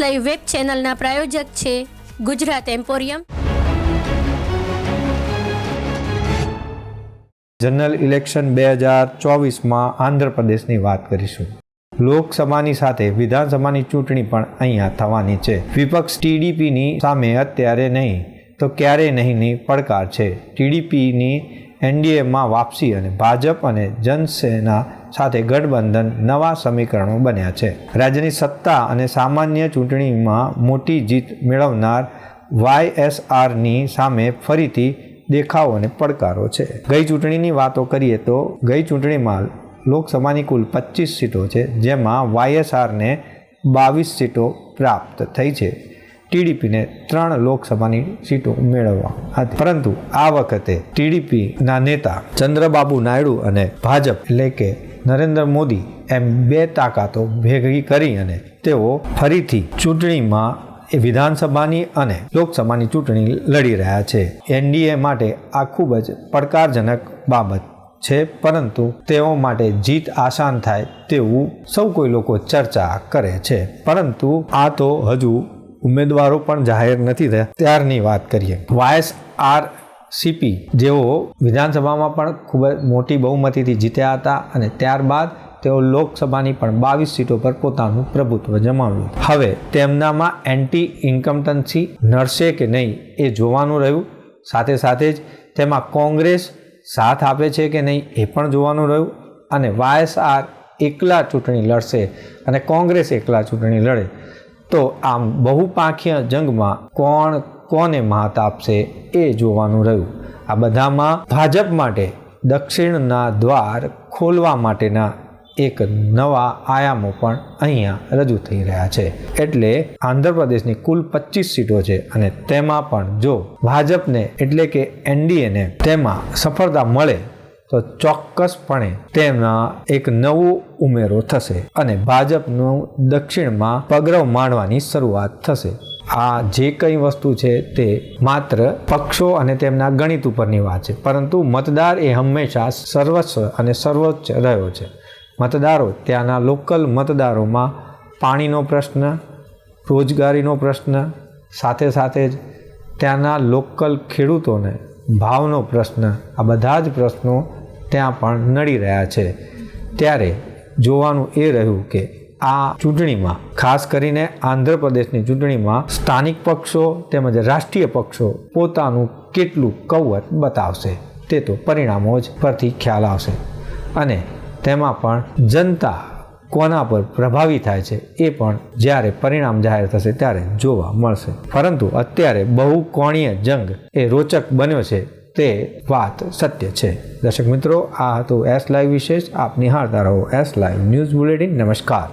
Live web ચેનલના પ્રાયોજક છે Gujarat emporium. General election બે હજાર ચોવીસમાં આંધ્રપ્રદેશની વાત કરીશું. લોકસભાની સાથે વિધાનસભાની ચૂંટણી પણ અહીંયા થવાની છે. વિપક્ષ ટીડીપીની સામે અત્યારે નહીં, તો ક્યારેય નહીંની પડકાર છે. ટીડીપીની એનડીએમાં વાપસી અને ભાજપ અને જનસેના સાથે ગઠબંધન નવા સમીકરણો બન્યા છે. રાજ્યની સત્તા અને સામાન્ય ચૂંટણીમાં મોટી જીત મેળવનાર વાયએસઆરની સામે ફરીથી દેખાવો અને પડકારો છે. ગઈ ચૂંટણીની વાતો કરીએ તો ગઈ ચૂંટણીમાં લોકસભાની કુલ પચીસ સીટો છે, જેમાં વાયએસઆરને બાવીસ સીટો પ્રાપ્ત થઈ છે. ટીડીપીને ત્રણ લોકસભાની સીટો મેળવવા હતી. પરંતુ આ વખતે ટીડીપીના નેતા ચંદ્રબાબુ નાયડુ અને ભાજપ એટલે કે નરેન્દ્ર મોદી એમ બે તાકાતો ભેગી કરી અને તેઓ ફરીથી ચૂંટણીમાં એ વિધાનસભાની અને લોકસભાની ચૂંટણી લડી રહ્યા છે. એનડીએ માટે આ ખૂબ જ પડકારજનક બાબત છે, પરંતુ તેઓ માટે જીત આસાન થાય તેવું સૌ કોઈ લોકો ચર્ચા કરે છે. પરંતુ આ તો હજુ ઉમેદવારો પણ જાહેર નથી થયા. ત્યારની વાત કરીએ. વાયસ આર સીપી જેઓ વિધાનસભામાં પણ ખૂબ જ મોટી બહુમતીથી જીત્યા હતા અને ત્યારબાદ તેઓ લોકસભાની પણ બાવીસ સીટો પર પોતાનું પ્રભુત્વ જમાવ્યું. હવે તેમનામાં એન્ટી ઇન્કમટન્સી નડશે કે નહીં એ જોવાનું રહ્યું. સાથે સાથે જ તેમાં કોંગ્રેસ સાથ આપે છે કે નહીં એ પણ જોવાનું રહ્યું અને વાયએસઆર એકલા ચૂંટણી લડશે અને કોંગ્રેસ એકલા ચૂંટણી લડે. તો આમ બહુપાંખીય જંગમાં કોણ કોને માત આપશે એ જોવાનું રહ્યું. આ બધામાં ભાજપ માટે, દક્ષિણના દ્વાર ખોલવા માટેના એક નવા આયામો પણ અહીંયા રજૂ થઈ રહ્યા છે. એટલે આંધ્રપ્રદેશની કુલ પચીસ સીટો છે અને તેમાં પણ જો ભાજપને, એટલે કે એનડીએને, તેમાં સફળતા મળે, તો ચોક્કસપણે તેમના એક નવો ઉમેરો થશે અને ભાજપનું દક્ષિણમાં પગરવ માંડવાની શરૂઆત થશે. આ જે કંઈ વસ્તુ છે તે માત્ર પક્ષો અને તેમના ગણિત ઉપરની વાત છે. પરંતુ મતદાર એ હંમેશા સર્વસ્વ અને સર્વોચ્ચ રહ્યો છે. મતદારો ત્યાંના લોકલ મતદારોમાં પાણીનો પ્રશ્ન, રોજગારીનો પ્રશ્ન, સાથે સાથે જ ત્યાંના લોકલ ખેડૂતોને ભાવનો પ્રશ્ન, આ બધા જ પ્રશ્નો ત્યાં પણ નડી રહ્યા છે. ત્યારે જોવાનું એ રહ્યું કે આ ચૂંટણીમાં, ખાસ કરીને આંધ્રપ્રદેશની ચૂંટણીમાં સ્થાનિક પક્ષો તેમજ રાષ્ટ્રીય પક્ષો પોતાનું કેટલું કવત બતાવશે તે તો પરિણામો જ પરથી ખ્યાલ આવશે. અને તેમાં પણ જનતા કોના પર પ્રભાવી થાય છે એ પણ જ્યારે પરિણામ જાહેર થશે ત્યારે જોવા મળશે. પરંતુ અત્યારે બહુ કોણીય જંગ એ રોચક બન્યો છે તે વાત સત્ય છે. દર્શક મિત્રો, આ હતું એસ લાઈવ વિશેષ. આપ નિહાળતા રહો એસ લાઈવ ન્યૂઝ બુલેટિન. નમસ્કાર.